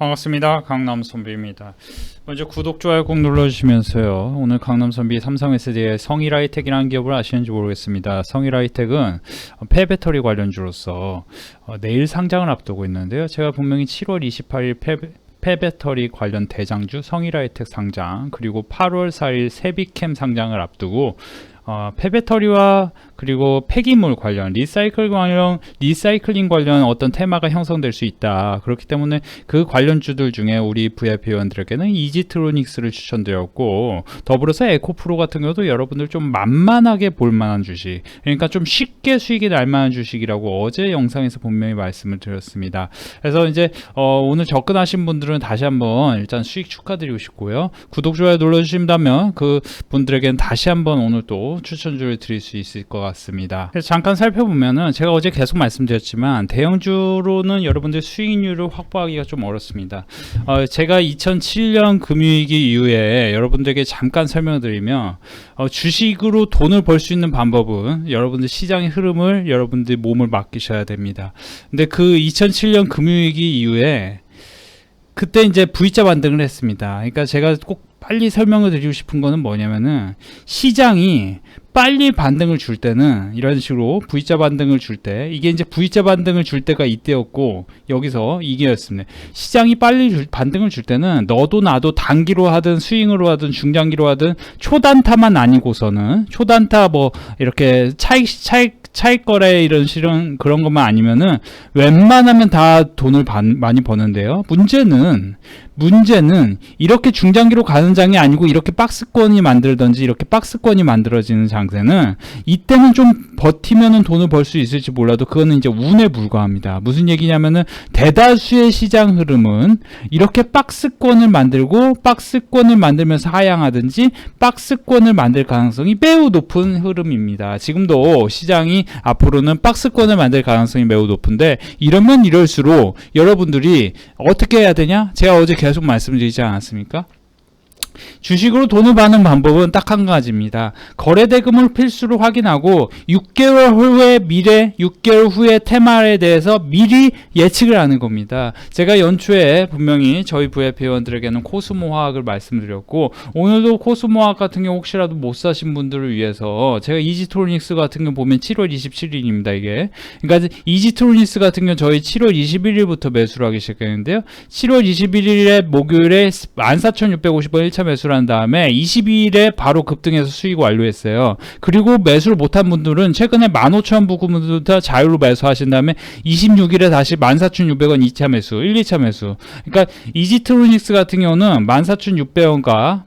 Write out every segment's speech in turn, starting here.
반갑습니다. 강남 선비입니다. 먼저 구독, 좋아요 꼭 눌러주시면서요. 오늘 강남 선비 삼성SD의 성일 하이텍이라는 기업을 아시는지 모르겠습니다. 성일 하이텍은 폐배터리 관련주로서 어, 내일 상장을 앞두고 있는데요. 제가 분명히 7월 28일 폐, 폐배터리 관련 대장주 성일 하이텍 상장 그리고 8월 4일 세비캠 상장을 앞두고 어, 폐배터리와 그리고 폐기물 관련 리사이클 관련 리사이클링 관련 어떤 테마가 형성될 수 있다. 그렇기 때문에 그 관련주들 중에 우리 VIP 회원들에게는 이지트로닉스를 추천드렸고 더불어서 에코프로 같은 경우도 여러분들 좀 만만하게 볼 만한 주식. 그러니까 좀 쉽게 수익이 날 만한 주식이라고 어제 영상에서 분명히 말씀을 드렸습니다. 그래서 이제 어, 오늘 접근하신 분들은 다시 한번 일단 수익 축하드리고 싶고요. 구독 좋아요 눌러 주신다면 그 분들에게는 다시 한번 오늘 또 추천주를 드릴 수 있을 것 같습니다. 그래서 잠깐 살펴보면은 제가 어제 계속 말씀드렸지만 대형주로는 여러분들 수익률을 확보하기가 좀 어렵습니다. 어, 제가 2007년 금융위기 이후에 여러분들에게 잠깐 설명드리면 어, 주식으로 돈을 벌 수 있는 방법은 여러분들 시장의 흐름을 여러분들 몸을 맡기셔야 됩니다. 근데 그 2007년 금융위기 이후에 그때 이제 V자 반등을 했습니다. 그러니까 제가 꼭 빨리 설명을 드리고 싶은 거는 뭐냐면은 시장이 빨리 반등을 줄 때는 이런 식으로 V자 반등을 줄 때 이게 이제 V자 반등을 줄 때가 이때였고 여기서 이게였습니다. 시장이 빨리 줄, 반등을 줄 때는 너도 나도 단기로 하든 스윙으로 하든 중장기로 하든 초단타만 아니고서는 초단타 뭐 이렇게 차익 차익 차익 거래 이런 실은 그런 것만 아니면은 웬만하면 다 돈을 반, 많이 버는데요. 문제는 문제는 이렇게 중장기로 가는 장이 아니고 이렇게 박스권이 만들던지 이렇게 박스권이 만들어지는 장세는 이때는 좀 버티면은 돈을 벌 수 있을지 몰라도 그거는 이제 운에 불과합니다. 무슨 얘기냐면은 대다수의 시장 흐름은 이렇게 박스권을 만들고 박스권을 만들면서 하향하든지 박스권을 만들 가능성이 매우 높은 흐름입니다. 지금도 시장이 앞으로는 박스권을 만들 가능성이 매우 높은데 이러면 이럴수록 여러분들이 어떻게 해야 되냐? 제가 어제 계속 말씀드리지 않았습니까? 주식으로 돈을 받는 방법은 딱 한 가지입니다. 거래 대금을 필수로 확인하고 6개월 후의 미래, 6개월 후의 테마에 대해서 미리 예측을 하는 겁니다. 제가 연초에 분명히 저희 VIP 회원들에게는 코스모 화학을 말씀드렸고 오늘도 코스모 화학 같은 경우 혹시라도 못 사신 분들을 위해서 제가 이지트로닉스 같은 경우 보면 7월 27일입니다. 이게 그러니까 이지트로닉스 같은 경우 저희 7월 21일부터 매수를 하기 시작했는데요. 7월 21일에 목요일에 14,650원 1차 매수를 한 다음에 22일에 바로 급등해서 수익 완료했어요. 그리고 매수를 못한 분들은 최근에 15,000 부근부터 자유로 매수하신 다음에 26일에 다시 14,600원 2차 매수, 1, 2차 매수. 그러니까 이지트로닉스 같은 경우는 14,600원과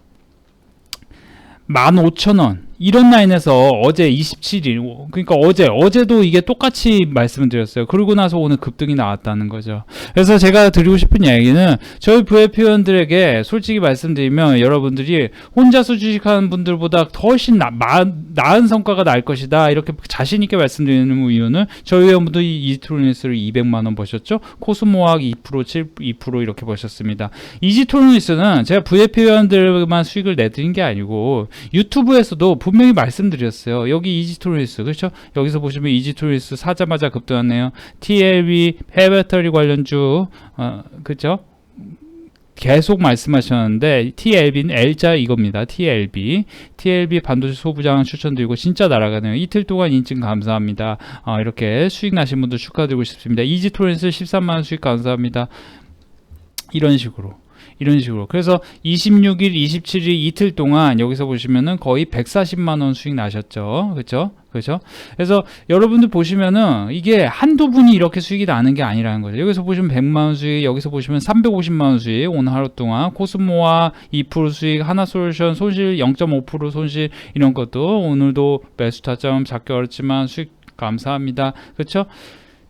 15,000원 이런 라인에서 어제 27일 그러니까 어제 어제도 이게 똑같이 말씀을 드렸어요. 그러고 나서 오늘 급등이 나왔다는 거죠. 그래서 제가 드리고 싶은 이야기는 저희 VIP 회원들에게 솔직히 말씀드리면 여러분들이 혼자서 주식하는 분들보다 훨씬 나, 마, 나은 성과가 날 것이다. 이렇게 자신 있게 말씀드리는 이유는 저희 회원분들이 이지트로니스를 200만 원 버셨죠. 코스모학 2% 7, 2% 이렇게 버셨습니다. 이지트로니스는 제가 VIP 회원들만 수익을 내드린 게 아니고 유튜브에서도 분명히 말씀드렸어요. 여기 이지토리스 그렇죠? 여기서 보시면 이지토리스 사자마자 급등하네요. TLB 폐배터리 관련주 어, 그렇죠? 계속 말씀하셨는데 TLB는 L자 이겁니다. TLB TLB 반도체 소부장 추천드리고 진짜 날아가네요. 이틀 동안 인증 감사합니다. 어, 이렇게 수익 나신 분들 축하드리고 싶습니다. 이지토렌스 13만원 수익 감사합니다. 이런 식으로 이런 식으로. 그래서 26일, 27일 이틀 동안 여기서 보시면은 거의 140만 원 수익 나셨죠. 그렇죠? 그렇죠? 그래서 여러분들 보시면은 이게 한두 분이 이렇게 수익이 나는 게 아니라는 거죠. 여기서 보시면 100만 원 수익, 여기서 보시면 350만 원 수익 오늘 하루 동안 코스모와 2% 수익, 하나솔루션 손실 0.5% 손실 이런 것도 오늘도 매수 타점 잡기 어렵지만 수익 감사합니다. 그렇죠?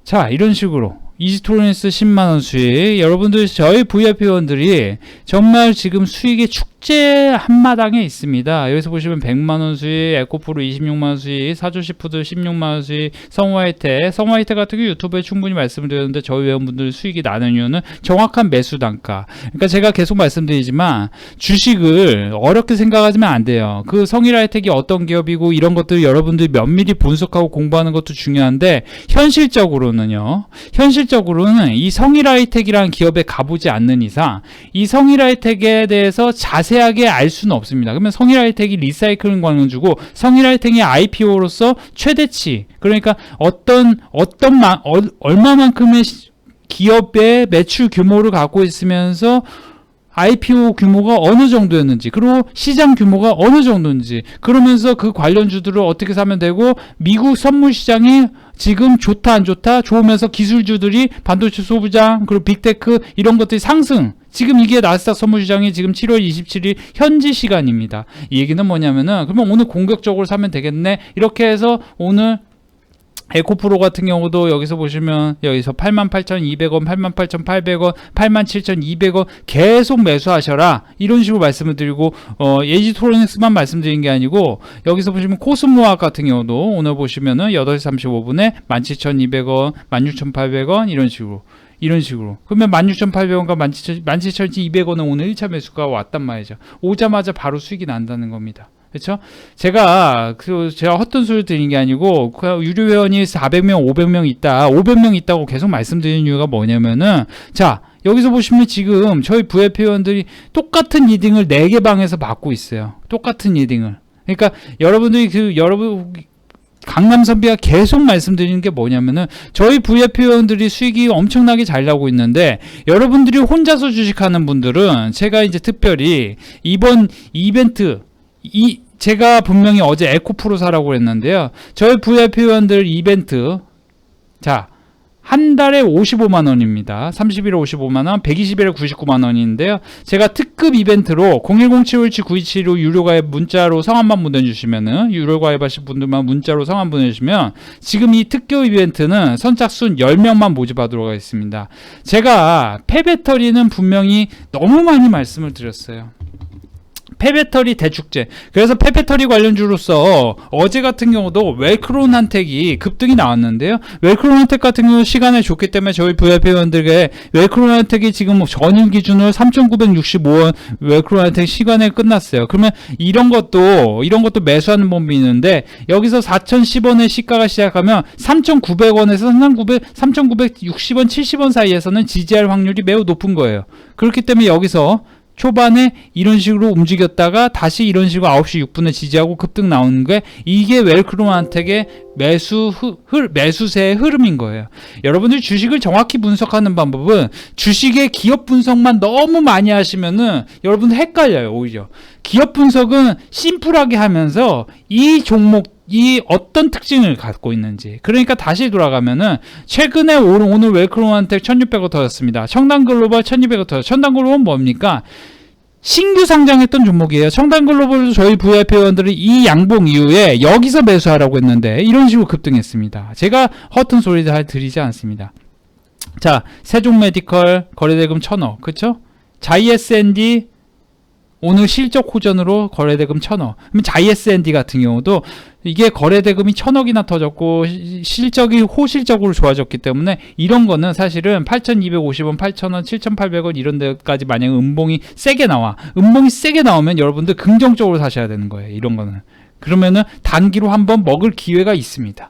자, 이런 식으로 이지토렌스 10만원 수익. 여러분들 저희 VIP 회원들이 정말 지금 수익의 축제 한마당에 있습니다. 여기서 보시면 100만원 수익 에코프로 26만원 수익 사조시푸드 16만원 수익 성화이테 성화이테 같은 경우 유튜브에 충분히 말씀을 드렸는데 저희 회원분들 수익이 나는 이유는 정확한 매수 단가. 그러니까 제가 계속 말씀드리지만 주식을 어렵게 생각하시면 안 돼요. 그 성일하이텍이 어떤 기업이고 이런 것들 여러분들이 면밀히 분석하고 공부하는 것도 중요한데 현실적으로는요 현실 실질적으로는 이 성일하이텍이라는 기업에 가보지 않는 이상 이 성일하이텍에 대해서 자세하게 알 수는 없습니다. 그러면 성일하이텍이 리사이클링 관련주고 성일하이텍이 IPO로서 최대치 그러니까 어떤 어떤 마, 어, 얼마만큼의 시- 기업의 매출 규모를 갖고 있으면서 IPO 규모가 어느 정도였는지 그리고 시장 규모가 어느 정도인지 그러면서 그 관련주들을 어떻게 사면 되고 미국 선물 시장이 지금 좋다 안 좋다 좋으면서 기술주들이 반도체 소부장 그리고 빅테크 이런 것들이 상승 지금 이게 나스닥 선물 시장이 지금 7월 27일 현지 시간입니다. 이 얘기는 뭐냐면은 그러면 오늘 공격적으로 사면 되겠네 이렇게 해서 오늘 에코프로 같은 경우도 여기서 보시면 여기서 88,200원, 88,800원, 87,200원 계속 매수하셔라. 이런 식으로 말씀을 드리고 어, 예지토로닉스만 말씀드린 게 아니고 여기서 보시면 코스모학 같은 경우도 오늘 보시면은 8시 35분에 17,200원, 16,800원 이런 식으로 이런 식으로. 그러면 16,800원과 17,200원은 오늘 1차 매수가 왔단 말이죠. 오자마자 바로 수익이 난다는 겁니다 그렇죠? 제가 그 제가 헛돈 소리 드리는 게 아니고 그 유료 회원이 400명, 500명 있다, 500명 있다고 계속 말씀드리는 이유가 뭐냐면은 자 여기서 보시면 지금 저희 VIP 회원들이 똑같은 리딩을 4개 방에서 받고 있어요. 똑같은 리딩을. 그러니까 여러분들이 그 여러분 강남 선비가 계속 말씀드리는 게 뭐냐면은 저희 VIP 회원들이 수익이 엄청나게 잘 나고 있는데 여러분들이 혼자서 주식하는 분들은 제가 이제 특별히 이번 이벤트 이 제가 분명히 어제 에코프로 사라고 했는데요. 저희 VIP 회원들 이벤트 자. 한 달에 55만 원입니다. 30일에 55만 원, 120일에 99만 원인데요. 제가 특급 이벤트로 010-757-9275 유료 가입 문자로 성함만 보내 주시면은 유료 가입하신 분들만 문자로 성함 보내 주시면 지금 이 특급 이벤트는 선착순 10명만 모집하도록 하겠습니다. 제가 폐배터리는 분명히 너무 많이 말씀을 드렸어요. 폐배터리 대축제. 그래서 폐배터리 관련주로서 어제 같은 경우도 웰크론 한택이 급등이 나왔는데요. 웰크론 한택 같은 경우 시간에 좋기 때문에 저희 VIP 회원들에게 웰크론 한택이 지금 뭐 전일 기준으로 3,965원 웰크론 한택 시간에 끝났어요. 그러면 이런 것도 이런 것도 매수하는 법이 있는데 여기서 4,010원의 시가가 시작하면 3,900원에서 3,900 3,960원 70원 사이에서는 지지할 확률이 매우 높은 거예요. 그렇기 때문에 여기서 초반에 이런 식으로 움직였다가 다시 이런 식으로 9시 6분에 지지하고 급등 나오는 게 이게 웰크롬한텍의 매수 흐, 흐, 매수세의 흐름인 거예요. 여러분들 주식을 정확히 분석하는 방법은 주식의 기업 분석만 너무 많이 하시면은 여러분 헷갈려요, 오히려. 기업 분석은 심플하게 하면서 이 종목 이 어떤 특징을 갖고 있는지. 그러니까 다시 돌아가면은 최근에 오늘, 웰크롬한텍 1600원 터졌습니다. 청담 글로벌 1200원 터졌 청담 글로벌은 뭡니까? 신규 상장했던 종목이에요. 청담 글로벌도 저희 VIP 회원들이 이 양봉 이후에 여기서 매수하라고 했는데 이런 식으로 급등했습니다. 제가 허튼 소리 잘 드리지 않습니다. 자 세종 메디컬 거래대금 1000억 그쵸? 자이에스앤디 오늘 실적 호전으로 거래대금 1000억. 그러면 자이에스앤디 같은 경우도 이게 거래대금이 1000억이나 터졌고 시- 실적이 호실적으로 좋아졌기 때문에 이런 거는 사실은 8,250원, 8,000원, 7,800원 이런 데까지 만약에 음봉이 세게 나와. 음봉이 세게 나오면 여러분들 긍정적으로 사셔야 되는 거예요. 이런 거는. 그러면은 단기로 한번 먹을 기회가 있습니다.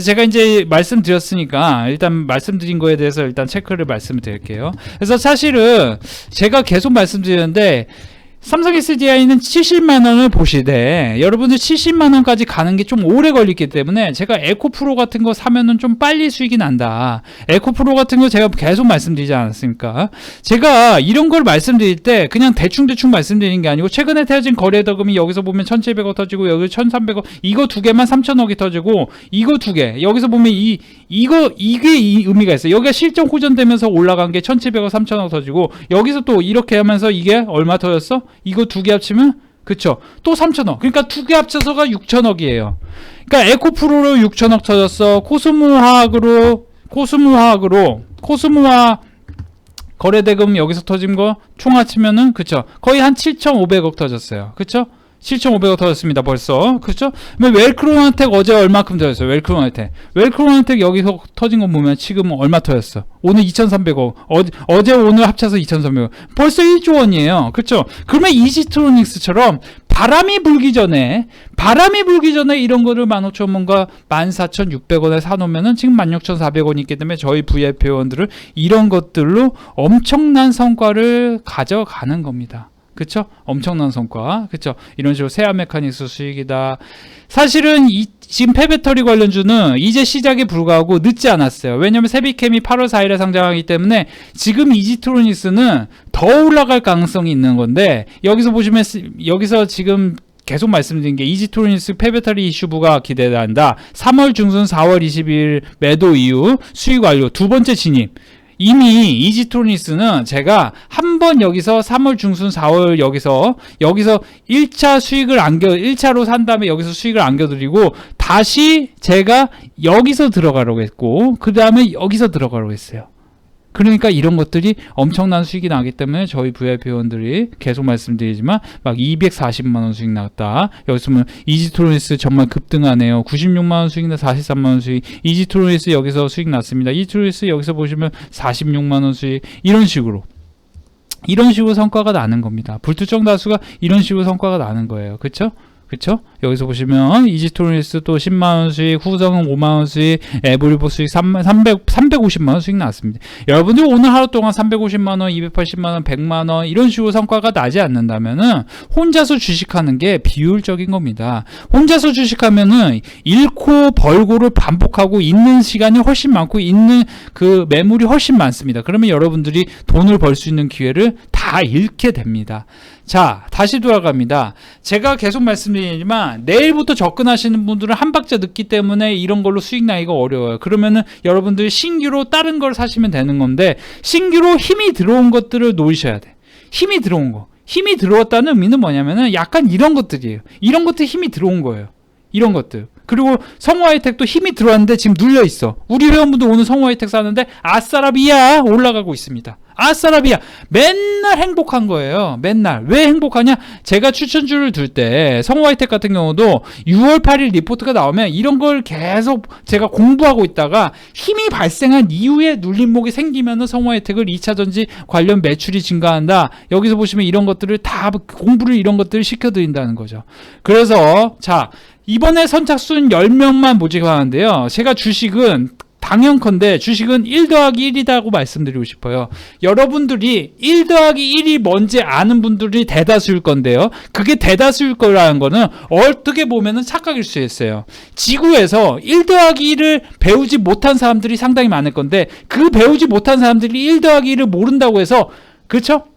제가 이제 말씀드렸으니까 일단 말씀드린 거에 대해서 일단 체크를 말씀드릴게요. 그래서 사실은 제가 계속 말씀드리는데 삼성 SDI는 70만 원을 보시되 여러분들 70만 원까지 가는 게 좀 오래 걸리기 때문에 제가 에코 프로 같은 거 사면은 좀 빨리 수익이 난다. 에코 프로 같은 거 제가 계속 말씀드리지 않았습니까? 제가 이런 걸 말씀드릴 때 그냥 대충 대충 말씀드리는 게 아니고 최근에 태어진 거래대금이 여기서 보면 1,700억 터지고 여기 1,300억 이거 두 개만 3,000억이 터지고 이거 두 개 여기서 보면 이 이거 이게 이 의미가 있어요. 여기가 실적 호전되면서 올라간 게 1,700억 3,000억 터지고 여기서 또 이렇게 하면서 이게 얼마 터졌어? 이거 두 개 합치면? 그쵸. 또 3천억. 그러니까 두 개 합쳐서가 6천억이에요. 그러니까 에코프로로 6천억 터졌어. 코스모화학으로 코스모화학으로 코스모화 거래대금 여기서 터진 거 총 합치면은 그쵸. 거의 한 7,500억 터졌어요. 그쵸 7,500억 터졌습니다 벌써. 그쵸 웰크로한텍 어제 얼마큼 터졌어요? 웰크로한텍 웰크로한텍 여기서 터진 거 보면 지금 얼마 터졌어? 오늘 2,300억. 어, 어제 오늘 합쳐서 2,300억. 벌써 1조 원이에요. 그쵸 그러면 이지트로닉스처럼 바람이 불기 전에 바람이 불기 전에 이런 거를 15,000원과 14,600원에 사놓으면은 지금 16,400원이 있기 때문에 저희 VIP 회원들을 이런 것들로 엄청난 성과를 가져가는 겁니다. 그쵸? 엄청난 성과. 그쵸? 이런 식으로 세아 메카닉스 수익이다. 사실은 이, 지금 폐배터리 관련주는 이제 시작에 불과하고 늦지 않았어요. 왜냐면 세비캠이 8월 4일에 상장하기 때문에 지금 이지트로닉스는 더 올라갈 가능성이 있는 건데 여기서 보시면 스- 여기서 지금 계속 말씀드린 게 이지트로닉스 폐배터리 이슈부가 기대된다. 3월 중순 4월 20일 매도 이후 수익 완료 두 번째 진입. 이미 이지트로닉스는 제가 한 번 여기서 3월 중순 4월 여기서 여기서 1차 수익을 안겨 1차로 산 다음에 여기서 수익을 안겨드리고 다시 제가 여기서 들어가려고 했고 그 다음에 여기서 들어가려고 했어요. 그러니까 이런 것들이 엄청난 수익이 나기 때문에 저희 VIP 회원들이 계속 말씀드리지만 막 240만 원 수익 나왔다. 여기서 보면 이지트로니스 정말 급등하네요. 96만 원 수익 나 43만 원 수익. 이지트로니스 여기서 수익 났습니다. 이지트로니스 여기서 보시면 46만 원 수익 이런 식으로 이런 식으로 성과가 나는 겁니다. 불특정 다수가 이런 식으로 성과가 나는 거예요. 그렇죠? 그쵸? 여기서 보시면 이지토리스 또 10만원 수익, 후성은 5만원 수익, 에브리보 수익 3, 300, 350만원 수익 나왔습니다. 여러분들 오늘 하루 동안 350만원, 280만원, 100만원 이런 식으로 성과가 나지 않는다면은 혼자서 주식하는 게 비효율적인 겁니다. 혼자서 주식하면은 잃고 벌고를 반복하고 있는 시간이 훨씬 많고 있는 그 매물이 훨씬 많습니다. 그러면 여러분들이 돈을 벌 수 있는 기회를 다 잃게 됩니다. 자, 다시 돌아갑니다. 제가 계속 말씀드리지만 내일부터 접근하시는 분들은 한 박자 늦기 때문에 이런 걸로 수익 나기가 어려워요. 그러면은 여러분들 신규로 다른 걸 사시면 되는 건데 신규로 힘이 들어온 것들을 놓으셔야 돼. 힘이 들어온 거. 힘이 들어왔다는 의미는 뭐냐면은 약간 이런 것들이에요. 이런 것들 힘이 들어온 거예요. 이런 것들. 그리고 성우 하이텍도 힘이 들어왔는데 지금 눌려 있어. 우리 회원분들 오늘 성우 하이텍 사는데 아싸라비아 올라가고 있습니다. 아싸라비아 맨날 행복한 거예요. 맨날 왜 행복하냐? 제가 추천주를 둘 때 성우 하이텍 같은 경우도 6월 8일 리포트가 나오면 이런 걸 계속 제가 공부하고 있다가 힘이 발생한 이후에 눌림목이 생기면은 성우 하이텍을 2차 전지 관련 매출이 증가한다. 여기서 보시면 이런 것들을 다 공부를 이런 것들을 시켜드린다는 거죠. 그래서 자 이번에 선착순 10명만 모집하는데요. 제가 주식은 당연컨대 주식은 1 더하기 1이라고 말씀드리고 싶어요. 여러분들이 1 더하기 1이 뭔지 아는 분들이 대다수일 건데요. 그게 대다수일 거라는 거는 어떻게 보면은 착각일 수 있어요. 지구에서 1 더하기 1을 배우지 못한 사람들이 상당히 많을 건데 그 배우지 못한 사람들이 1 더하기 1을 모른다고 해서 그렇죠?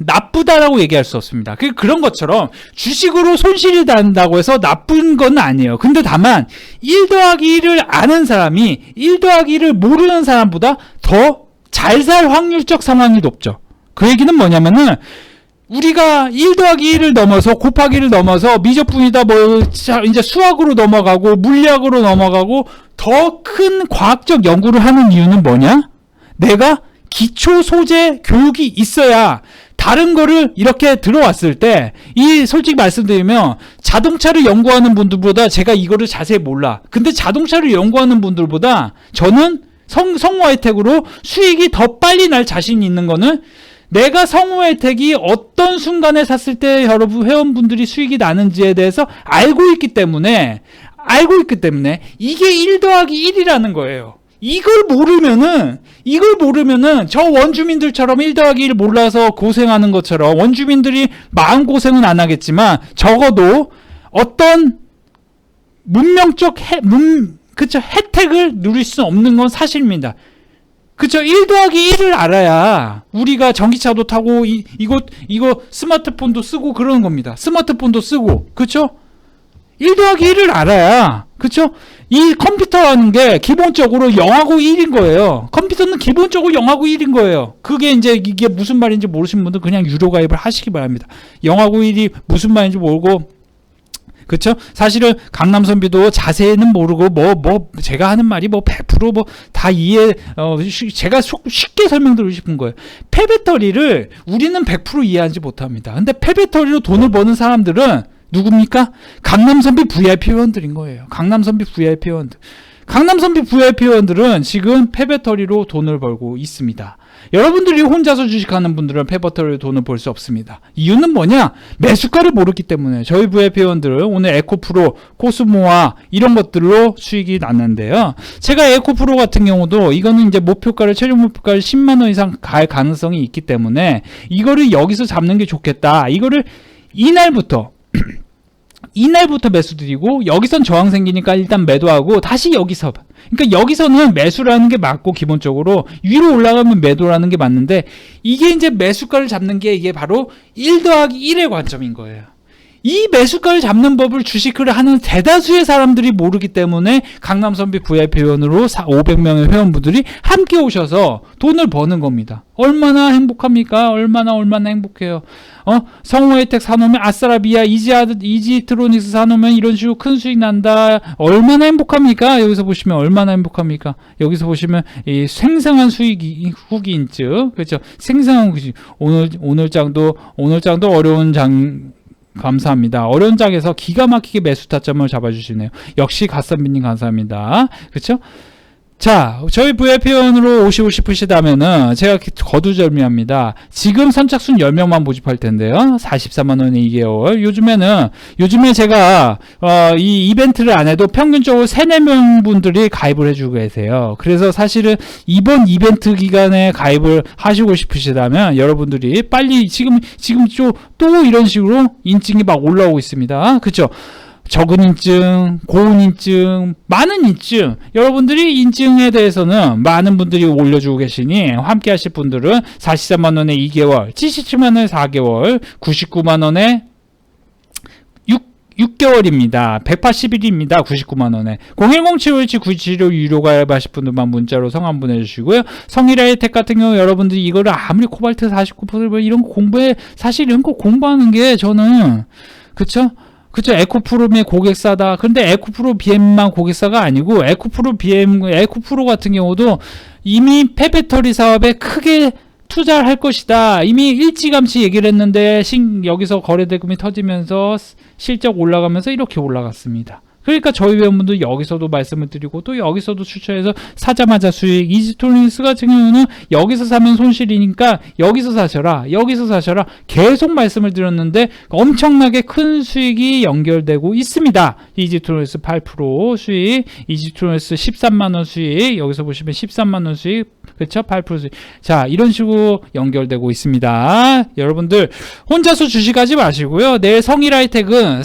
나쁘다라고 얘기할 수 없습니다. 그 그런 것처럼 주식으로 손실이 난다고 해서 나쁜 건 아니에요. 근데 다만 1 더하기 1을 아는 사람이 1 더하기 1을 모르는 사람보다 더 잘 살 확률적 상황이 높죠. 그 얘기는 뭐냐면은 우리가 1 더하기 1을 넘어서 곱하기를 넘어서 미적분이다 뭐 자, 이제 수학으로 넘어가고 물리학으로 넘어가고 더 큰 과학적 연구를 하는 이유는 뭐냐? 내가 기초 소재 교육이 있어야 다른 거를 이렇게 들어왔을 때 이 솔직히 말씀드리면 자동차를 연구하는 분들보다 제가 이거를 자세히 몰라. 근데 자동차를 연구하는 분들보다 저는 성, 성우 혜택으로 수익이 더 빨리 날 자신이 있는 거는 내가 성우 혜택이 어떤 순간에 샀을 때 여러분 회원분들이 수익이 나는지에 대해서 알고 있기 때문에 알고 있기 때문에 이게 1 더하기 1이라는 거예요. 이걸 모르면은 이걸 모르면은 저 원주민들처럼 1 더하기 1 몰라서 고생하는 것처럼 원주민들이 마음 고생은 안 하겠지만 적어도 어떤 문명적 해, 문, 그쵸 혜택을 누릴 수 없는 건 사실입니다. 그쵸 1 더하기 1을 알아야 우리가 전기차도 타고 이, 이거 이거 스마트폰도 쓰고 그러는 겁니다. 스마트폰도 쓰고 그쵸 1 더하기 1을 알아야 그쵸 이 컴퓨터 하는 게 기본적으로 0하고 1인 거예요. 컴퓨터는 기본적으로 0하고 1인 거예요. 그게 이제 이게 무슨 말인지 모르시는 분들 그냥 유료 가입을 하시기 바랍니다. 0하고 1이 무슨 말인지 모르고 그쵸? 사실은 강남선비도 자세히는 모르고 뭐뭐 제가 하는 말이 뭐 100%뭐 다 이해 어 쉬- 제가 속- 쉽게 설명드리고 싶은 거예요. 폐배터리를 우리는 100% 이해하지 못합니다. 근데 폐배터리로 돈을 버는 사람들은 누굽니까? 강남선비 VIP 회원들인 거예요. 강남선비 VIP 회원들. 강남선비 VIP 회원들은 지금 폐배터리로 돈을 벌고 있습니다. 여러분들이 혼자서 주식하는 분들은 페버터리 돈을 벌 수 없습니다. 이유는 뭐냐? 매수가를 모르기 때문에 저희 VIP 회원들은 오늘 에코프로, 코스모아 이런 것들로 수익이 났는데요. 제가 에코프로 같은 경우도 이거는 이제 목표가를 최종 목표가를 10만 원 이상 갈 가능성이 있기 때문에 이거를 여기서 잡는 게 좋겠다. 이거를 이날부터 이날부터 매수 드리고 여기선 저항 생기니까 일단 매도하고 다시 여기서 그러니까 여기서는 매수라는 게 맞고 기본적으로 위로 올라가면 매도라는 게 맞는데 이게 이제 매수가를 잡는 게 이게 바로 1 더하기 1의 관점인 거예요. 이 매수가를 잡는 법을 주식을 하는 대다수의 사람들이 모르기 때문에 강남선비 VIP 회원으로 500명의 회원분들이 함께 오셔서 돈을 버는 겁니다. 얼마나 행복합니까? 얼마나 얼마나 행복해요. 어? 성우 혜택 사놓으면 아싸라비아, 이지아, 이지트로닉스 사놓으면 이런 식으로 큰 수익 난다. 얼마나 행복합니까? 여기서 보시면 얼마나 행복합니까? 여기서 보시면 이 생생한 수익이 후기 인증. 그렇죠? 생생한 후기. 오늘 오늘 장도 오늘 장도 어려운 장 감사합니다. 어려운 장에서 기가 막히게 매수 타점을 잡아주시네요. 역시 갓선비님 감사합니다. 그렇죠? 자, 저희 VIP원으로 오시고 싶으시다면은 제가 거두절미합니다. 지금 선착순 10명만 모집할 텐데요. 44만 원에 2개월. 요즘에는 요즘에 제가 어, 이 이벤트를 안 해도 평균적으로 3, 4명 분들이 가입을 해 주고 계세요. 그래서 사실은 이번 이벤트 기간에 가입을 하시고 싶으시다면 여러분들이 빨리 지금 지금 또, 또 이런 식으로 인증이 막 올라오고 있습니다. 그렇죠? 적은 인증, 고운 인증, 많은 인증. 여러분들이 인증에 대해서는 많은 분들이 올려주고 계시니 함께 하실 분들은 43만 원에 2개월, 77만 원에 4개월, 99만 원에 6, 개월입니다 180일입니다. 99만 원에. 010-757-9775 유료 가입하실 분들만 문자로 성함 보내주시고요. 성일의 혜택 같은 경우 여러분들이 이거를 아무리 코발트 49% 이런 거 공부해 사실 이런 거 공부하는 게 저는 그쵸? 그쵸 에코프롬의 고객사다. 근데 에코프로 BM만 고객사가 아니고 에코프로 BM, 에코프로 같은 경우도 이미 폐배터리 사업에 크게 투자를 할 것이다. 이미 일찌감치 얘기를 했는데 신, 여기서 거래 대금이 터지면서 실적 올라가면서 이렇게 올라갔습니다. 그러니까 저희 회원분들 여기서도 말씀을 드리고 또 여기서도 추천해서 사자마자 수익 이지토닉스 같은 경우는 여기서 사면 손실이니까 여기서 사셔라 여기서 사셔라 계속 말씀을 드렸는데 엄청나게 큰 수익이 연결되고 있습니다. 이지토닉스 8% 수익 이지토닉스 13만원 수익 여기서 보시면 13만원 수익 그쵸? 8% 수익. 자 이런 식으로 연결되고 있습니다. 여러분들 혼자서 주식하지 마시고요. 내일 성일하이텍은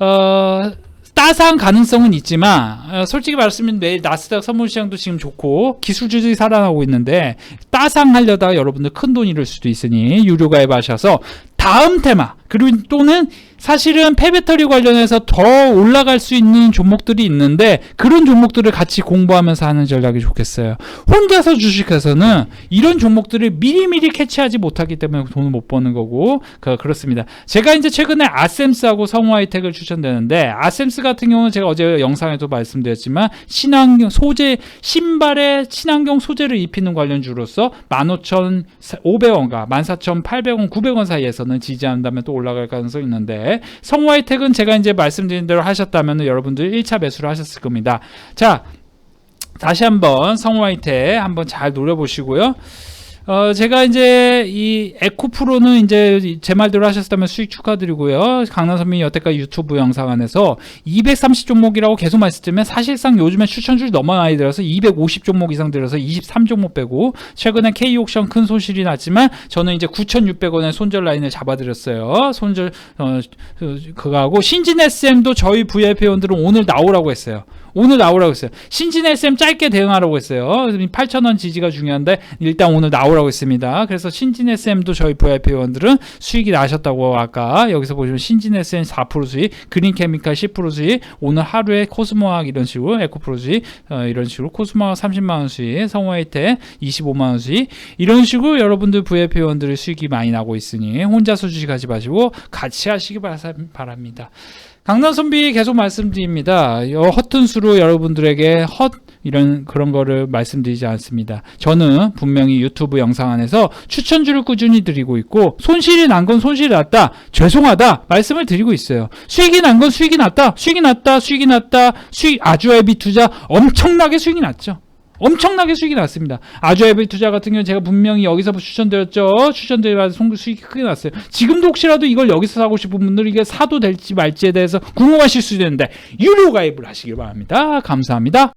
어 따사한 가능성은 있지만 어, 솔직히 말씀드리면 내일 나스닥 선물 시장도 지금 좋고 기술주들이 살아나고 있는데 따상하려다가 여러분들 큰 돈 잃을 수도 있으니 유료 가입하셔서 다음 테마 그리고 또는 사실은 폐배터리 관련해서 더 올라갈 수 있는 종목들이 있는데 그런 종목들을 같이 공부하면서 하는 전략이 좋겠어요. 혼자서 주식해서는 이런 종목들을 미리미리 캐치하지 못하기 때문에 돈을 못 버는 거고 그, 그렇습니다. 제가 이제 최근에 아셈스하고 성우하이텍을 추천되는데 아셈스 같은 경우는 제가 어제 영상에도 말씀드렸지만 친환경 소재 신발에 친환경 소재를 입히는 관련주로서 15,500원과 14,800원, 900원 사이에서는 지지한다면 또 올라갈 가능성이 있는데 성우하이텍은 제가 이제 말씀드린 대로 하셨다면 여러분들 1차 매수를 하셨을 겁니다. 자, 다시 한번 성우하이텍 한번 잘 노려보시고요. 어, 제가 이제 이 에코프로는 이제 제 말대로 하셨다면 수익 축하드리고요. 강남선미 여태까지 유튜브 영상 안에서 230 종목이라고 계속 말씀드리면 사실상 요즘에 추천줄이 너무 많이 들어서 250 종목 이상 들어서 23 종목 빼고 최근에 K옥션 큰 손실이 났지만 저는 이제 9,600원의 손절 라인을 잡아드렸어요. 손절 어, 그거하고 신진 SM도 저희 VIP 회원들은 오늘 나오라고 했어요. 오늘 나오라고 했어요. 신진 SM 짧게 대응하라고 했어요. 8,000원 지지가 중요한데 일단 오늘 나오라고 했습니다. 그래서 신진 SM도 저희 VIP 회원들은 수익이 나셨다고 아까 여기서 보시면 신진 SM 4% 수익, 그린 케미칼 10% 수익, 오늘 하루에 코스모학 이런 식으로 에코프로 수익 어, 이런 식으로 코스모학 30만 원 수익, 성화이테 25만 원 수익 이런 식으로 여러분들 VIP 회원들의 수익이 많이 나고 있으니 혼자서 주식하지 마시고 같이 하시기 바랍니다. 강남선비 계속 말씀드립니다. 허튼 수로 여러분들에게 헛 이런 그런 거를 말씀드리지 않습니다. 저는 분명히 유튜브 영상 안에서 추천주를 꾸준히 드리고 있고 손실이 난 건 손실이 났다. 죄송하다. 말씀을 드리고 있어요. 수익이 난 건 수익이 났다. 수익이 났다. 수익이 났다. 수익 아주 앱이 투자 엄청나게 수익이 났죠. 엄청나게 수익이 났습니다. 아주에비 투자 같은 경우는 제가 분명히 여기서 추천드렸죠. 추천드려서 송 수익이 크게 났어요. 지금도 혹시라도 이걸 여기서 사고 싶은 분들은 이게 사도 될지 말지에 대해서 궁금하실 수 있는데 유료 가입을 하시길 바랍니다. 감사합니다.